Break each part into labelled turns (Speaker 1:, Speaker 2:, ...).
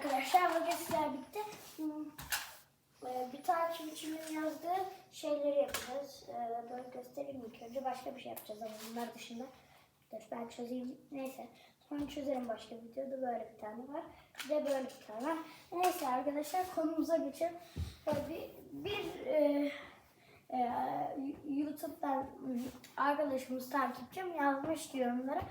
Speaker 1: arkadaşlar bugün sizler bitti. Bir takipçimin yazdığı şeyleri yapacağız. Böyle göstereyim ilk önce. Başka bir şey yapacağız ama bunlar dışında. Dur ben çözeyim. Neyse. Sonra çözerim başka bir videoda. Böyle bir tane var. Bir de böyle bir tane var. Neyse arkadaşlar konumuza geçelim. Böyle Bir, bir e, e, YouTube'dan arkadaşımız takipçim yazmış yorumlara.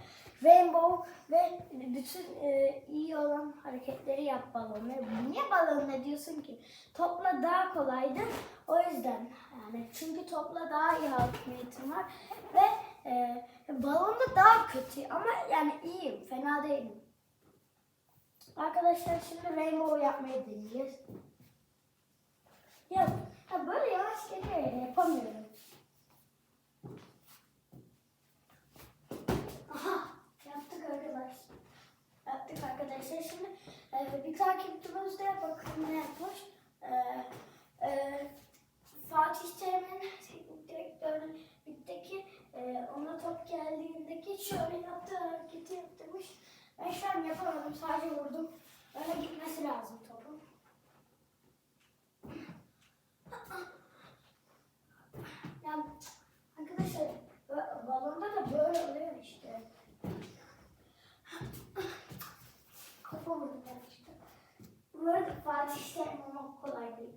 Speaker 1: Rainbow ve bütün e, iyi olan hareketleri yap balonla. Niye balonla diyorsun ki? Topla daha kolaydı. O yüzden yani çünkü topla daha iyi hakimiyetim var ve e, balonda daha kötü ama yani iyiyim, fena değilim. Arkadaşlar şimdi rainbow yapmayı deneyeceğiz. Ya, ya böyle yavaş geliyor ya yapamıyorum. Aha yaptık arkadaşlar. Yaptık arkadaşlar. Şimdi e, bir takipçimiz de bakın ne yapmış. E, e, Fatih Terim'in teknik direktörün ligdeki e, ona top geldiğindeki şöyle yaptığı hareketi yaptırmış. Ben şu an yapamadım. Sadece vurdum. Öyle gitmesi lazım topun. Yani arkadaşlar ba- balonda da böyle oluyor işte. Kafa vurdum ben işte. Bu Terim ama kolay değil.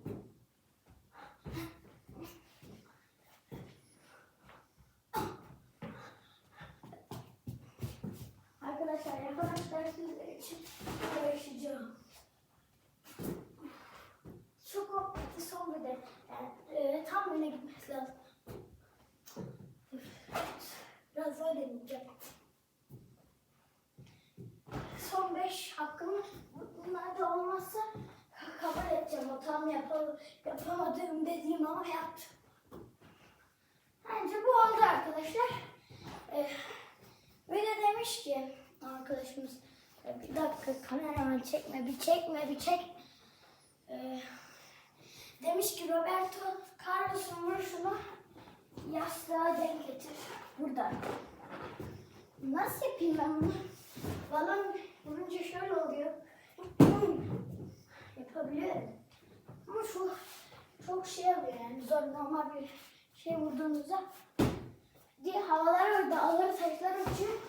Speaker 1: Arkadaşlar yapamadıklar sizler için uğraşacağım. Çok son bir de. Yani, e, tam öne gitmesi lazım. Biraz daha deneyeceğim. Son beş hakkım bunlar da olmazsa kabul edeceğim. O tam yapam yapamadığım dediğim ama yaptım. Bence bu oldu arkadaşlar. Ee, ve de demiş ki arkadaşımız "E, bir dakika kameraman çekme bir çekme bir çek. Ee, demiş ki Roberto Carlos'un vuruşunu yastığa denk getir. Buradan. Nasıl yapayım ben bunu? Balon vurunca şöyle oluyor. Ama şu çok şey oluyor yani zor normal bir şey vurduğunuzda diye havalar orada ağır taşlar uçuyor.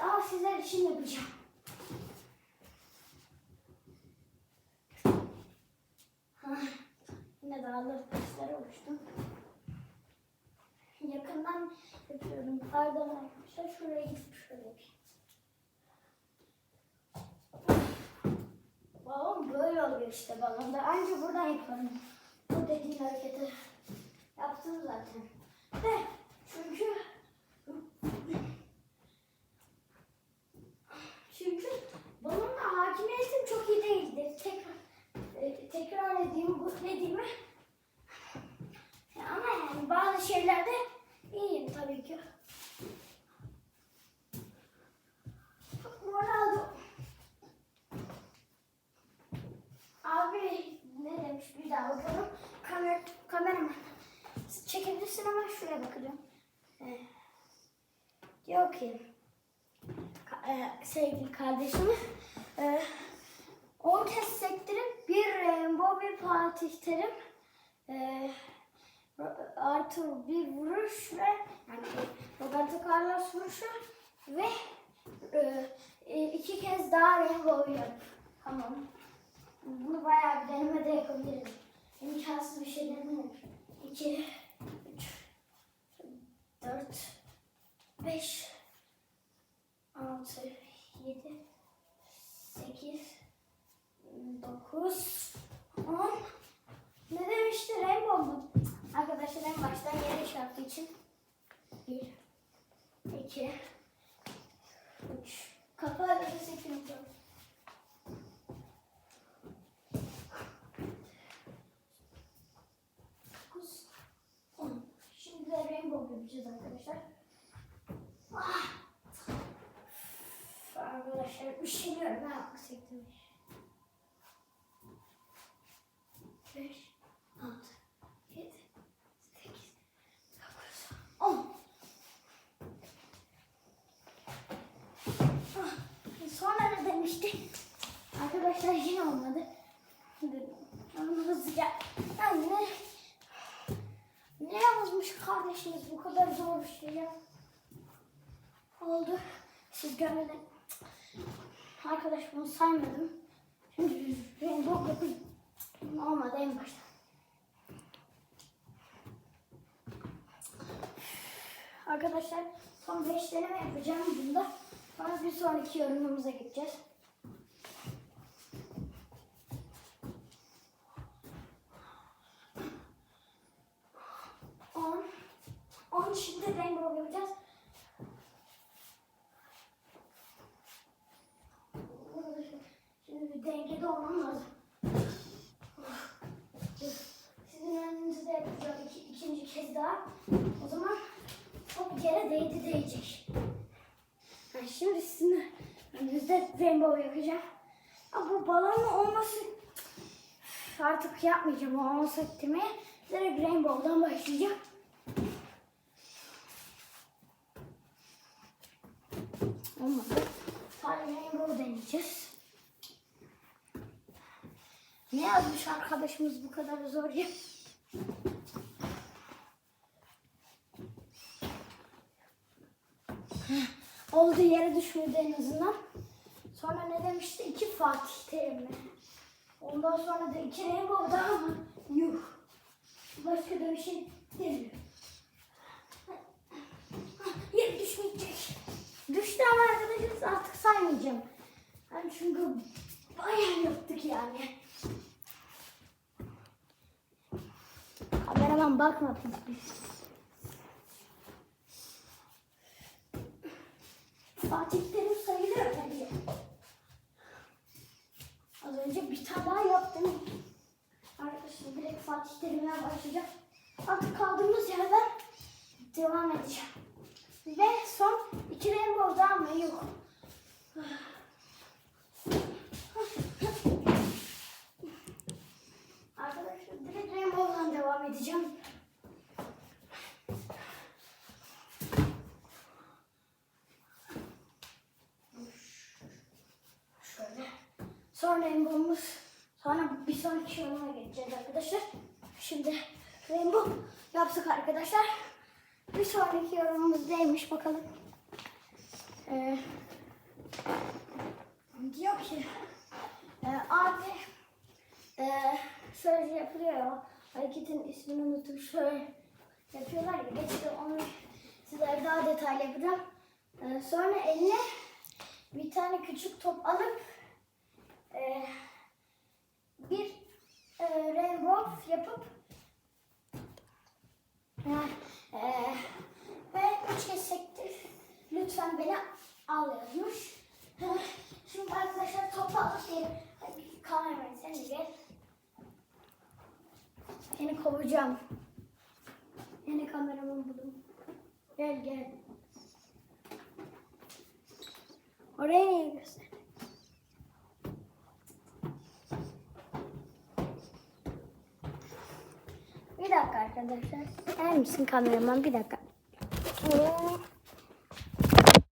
Speaker 1: Ama sizler için yapacağım. Ha, Yine de ağır taşlara uçtum. Yakından yapıyorum. Pardon arkadaşlar. Şuraya gidip şöyle yapayım. Balon böyle oluyor işte balonda. Anca buradan yaparım. Bu dediğin hareketi yaptım zaten. Ve çünkü çünkü balonla hakimiyetim çok iyi değildir. Tekrar e, tekrar edeyim bu dediğimi. Ama yani bazı şeylerde iyiyim tabii ki. Ronaldo. Abi ne demiş bir daha bakalım. Kamer kameraman. Çekebilirsin ama şuraya bakacağım. Ee, diyor ki ka- e, sevgili kardeşim e, 10 kez sektirip bir rainbow bir Fatih Terim e, Arthur bir vuruş ve yani Roberto Carlos vuruşu ve e, e, iki kez daha rainbow yap. Tamam. Bunu bayağı bir deneme de yapabiliriz. İmkansız bir şey denemedim. 2, 3, 4, 5, 6, 7, 8, 9, 10. Ne demişti Rainbow'un? Arkadaşlar en baştan yere çarptığı için 1, 2, 3. Kapağı da 8, 9. yapacağız arkadaşlar. Ah! Arkadaşlar üşeniyorum ha yüksekten. Beş, altı, yedi, sekiz, dokuz, on. Ah, Sonra ne demişti? Arkadaşlar yine olmadı. Ama hızlıca. Kardeşiniz bu kadar zor bir şey ya. Oldu. Siz görmeden. Arkadaş bunu saymadım. Şimdi rainbow yapayım. Olmadı en başta. Arkadaşlar son 5 deneme yapacağım bunda. Sonra bir sonraki yorumumuza gideceğiz. On. On şimdi rainbow yapacağız. Şimdi bir dengede olmam lazım. Sizin önünüzde yapacağım iki, ikinci kez daha. O zaman o bir kere değdi değecek. Yani şimdi sizin önünüzde rainbow yapacağım. Ama bu balonun olması artık yapmayacağım o olması ettirmeye. Direkt rainbow'dan başlayacağım. Olmadı. Sadece rainbow deneyeceğiz. Ne yazmış arkadaşımız bu kadar zor ya? Oldu yere düşmedi en azından. Sonra ne demişti? İki Fatih Terim? Ondan sonra da iki Rainbow daha ama yuh. Başka da bir şey demiyor. Yere düşmeyecek. Düştü ama arkadaşlar artık saymayacağım. Yani çünkü bayağı yaptık yani. Kameraman bakma pis pis. Fatih Terim sayılır tabii. Az önce bir tane daha yaptım. Arkadaşlar direkt Fatih Terim'e başlayacağım. Artık kaldığımız yerden devam edeceğim. Ve son rainbow daha mı? Yok. Arkadaşlar direkt rainbow'dan devam edeceğim. Şöyle. Sonra rainbow'umuz sonra bir sonraki yoruma geçeceğiz arkadaşlar. Şimdi rainbow yaptık arkadaşlar. Bir sonraki yorumumuz neymiş bakalım. Ee, diyor ki e, abi e, şöyle yapılıyor ya hareketin ismini unuttum şöyle yapıyorlar ya geçti onu sizlere daha detaylı yapacağım. E, sonra eline bir tane küçük top alıp e, bir e, rainbow yapıp Ha, e, al yazmış. Şimdi arkadaşlar topu alıp gel. Hadi kameraman sen de gel. Seni kovacağım. Yine kameraman buldum. Gel gel. Oraya niye göster? Bir dakika arkadaşlar. Gel misin kameraman? Bir dakika.